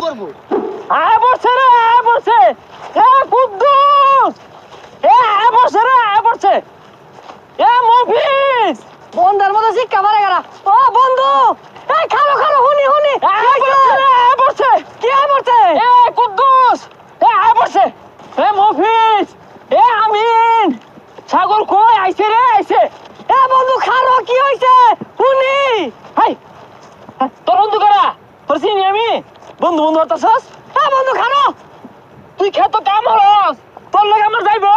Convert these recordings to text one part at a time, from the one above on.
করব? আয় বসছে রে আয় এ কুদ্দুস! এ আয় বসছে রে আয় এ মফিস বন্ধার মতো শিক্ষা মারে গেলা। ও বন্ধু! এই খালো খালো হুনি হুনি। আয় বসছে রে আয় বসছে কি আমরতে এ কুদ্দুস! এ আয় বসছে এ মফিস এ আমিন! সাগর কই? আইছে রে আইছে। এ বন্ধু খালো কি হইছে? হুনি! হাই! তোর বন্ধু করা? তোর চিনি আমি? বন্ধু বন্ধু হতাছস এ বন্ধু খালো তুই খেত কাম হরস। তোর লগে আমার যাইবো।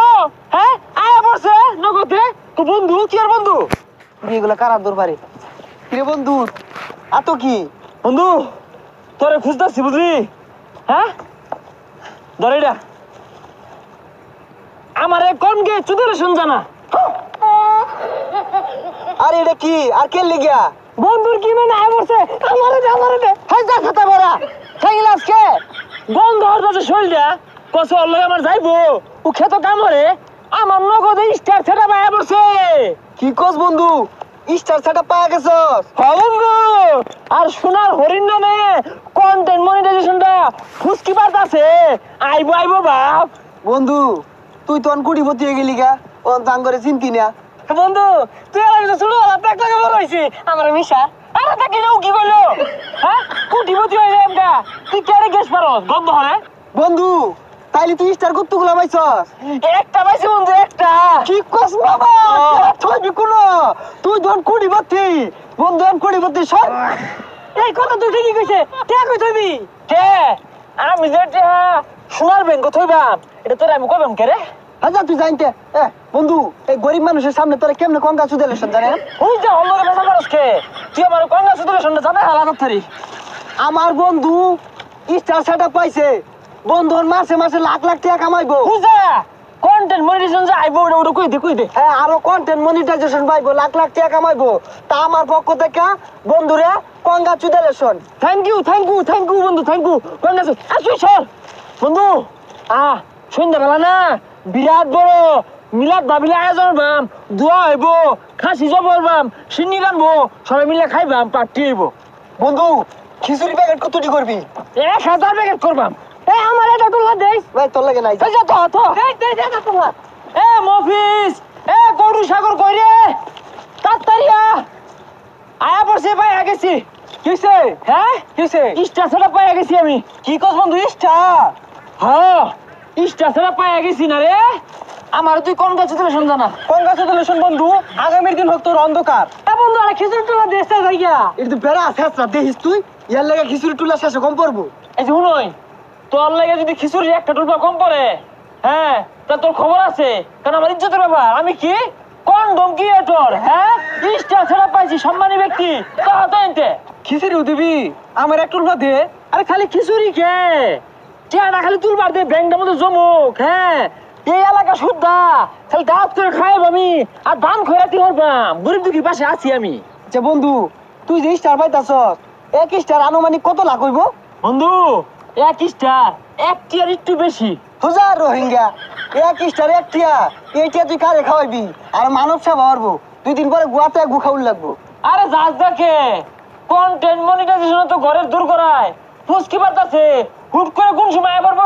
হ্যাঁ আয় বসছে নগদে। তো বন্ধু, কি আর বন্ধু? এগুলো কারার দরবারে কিরে বন্ধু আত কি? বন্ধু, তোরে খুঁজতেছি বুঝলি? হ্যাঁ? ধর এটা আমারে কোন গে চুদের জানা আরে এটা কি? আর কে লেগিয়া? বন্ধুর কি মানে আয় পড়ছে আমারে দে আমারে দে। হাই যা খাতা বড়া খাইল আজকে গন্ধ হচ্ছে শরীরটা কসে ওর লগে আমার যাইবো? ও খেত কাম হরে আমার নগদে স্টার ছেড়া পায়া পড়ছে। কি কস বন্ধু? স্টার সেটা পাওয়া গেছস? হ্যাঁ বন্ধু। আর সোনার হরিণ নামে কন্টেন্ট মনিটাইজেশনটা ফুসকি পারতাছে আইবো আইবো বাপ। বন্ধু তুই তো কুড়িপতি হয়ে গেলি গা। ও জাঙ্গরে চিনতি না। বন্ধু তুই আর আমি শুনো এক লাখ বড় আমার মিশা। আরে তা কিলো কি কইলো হ্যাঁ? কুটিপতি হয়ে যাই আমকা তুই কেড়ে গেছ পারস? গন্ধ হরে বন্ধু তাইলে তুই স্টার কতগুলা পাইছস? একটা পাইছি বন্ধু একটা। কি কস বাবা? থইবি কোন তুই ধন কুড়িপতি বন্ধু ধন কুড়িপতি সব এই কথা তুই ঠিকই কইছে। কে কই থইবি? কে? আমি যে সোনার ব্যাংক থইবাম। এটা তোর আমি কইবাম কে রে? আচ্ছা তুই জানতে এ বন্ধু এই গরিব মানুষের সামনে তোরা কেমনে কঙ্কা সুদেলেশন জানে? ওই যে অন্য বেসা পারস কে? তুই আমার কঙ্গা সুতরে শুনতে জানে? হালাত থারি। আমার বন্ধু স্টার সেটা পাইছে। বন্ধু মাসে মাসে লাখ লাখ টাকা কামাইবো। বুঝা কন্টেন্ট মনিটাইজেশন যে আইবো ওটা ওটা কই দে কই দে? হ্যাঁ আরও কন্টেন্ট মনিটাইজেশন পাইবো লাখ লাখ টাকা কামাইবো। তা আমার পক্ষ থেকে বন্ধুরে congratulation thank you thank you thank you বন্ধু থ্যাংক ইউ কঙ্গা আসুই সর। বন্ধু আ সন্ধ্যাবেলা না বিরাট বড় মিলাদ ভাবিলে আয়োজন বাম দোয়া হইব খাসি জবর বাম সিন্নি রানবো সবাই মিলে খাইবাম পার্টি হইব। বন্ধু খিচুড়ি প্যাকেট কতটি করবি? এক হাজার প্যাকেট করবাম। এ আমার এটা তোলা দেই ভাই তোর লাগে নাই। যে তো তো। এই দে দে না তোলা এ মফিস এ গরু সাগর কই রে? তাড়াতাড়িয়া আয়া পড়ছে পাই গেছি। কিসে হ্যাঁ? কিসে ইস্টা ছাড়া পাই গেছি আমি। কি কস বন্ধু স্টার হ্যাঁ। ছাড়া পাই গেছি না রে। আমার তুই কোন গাছ থেকে শুনছ না? কঙ্গা চুদেলেশন বন্ধু? আগামীর দিন হোক তোর অন্ধকার। এ বন্ধু আরে খিচুড়ি তোলা দেশে যাইয়া এটা তো বেড়া দেখিস তুই ইয়ার লাগে খিচুড়ি টুলা শেষে কম পড়ব। এই যে শুনই তোর লাগে যদি খিচুড়ি একটা টুকরা কম পড়ে হ্যাঁ তা তোর খবর আছে। কারণ আমার ইজ্জতের ব্যাপার। আমি কি? কন্ডম কি এটর হ্যাঁ? ইস্টা ছাড়া পাইছি সম্মানী ব্যক্তি। তো এনতে। খিচুড়িও দিবি আমার এক টুলবা দে। আরে খালি খিচুড়ি খে। টিয়াটা খালি তুলবার দে ব্যাংকটার মধ্যে জমুক হ্যাঁ? এই এলাকা শুদ্ধা খালি দাঁত করে খাইব আমি আর দান খয়রাতি হরবাম গরিব দুঃখী পাশে আছি আমি। যে বন্ধু তুই যে স্টার পাইতাছ এক স্টার আনুমানিক কত লাখ হইব? বন্ধু এক স্টার এক টিয়ার একটু বেশি। হাজার রোহিঙ্গা এক স্টার এক টিয়া এইটা তুই কারে খাওয়াইবি আর মানব সেবা হরবো দুই দিন পরে গুয়াতে গু খাউল লাগবো। আরে যাস দেখে কন্টেন্ট মনিটাইজেশন তো ঘরের দূর করায়। ফুসকি বার্তাছে হুট করে কোন সময় পারব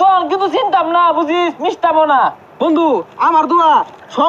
তোর কিন্তু চিন্তাম না, বুঝিস? মিশতাম না। বন্ধু, আমার দোয়া, সব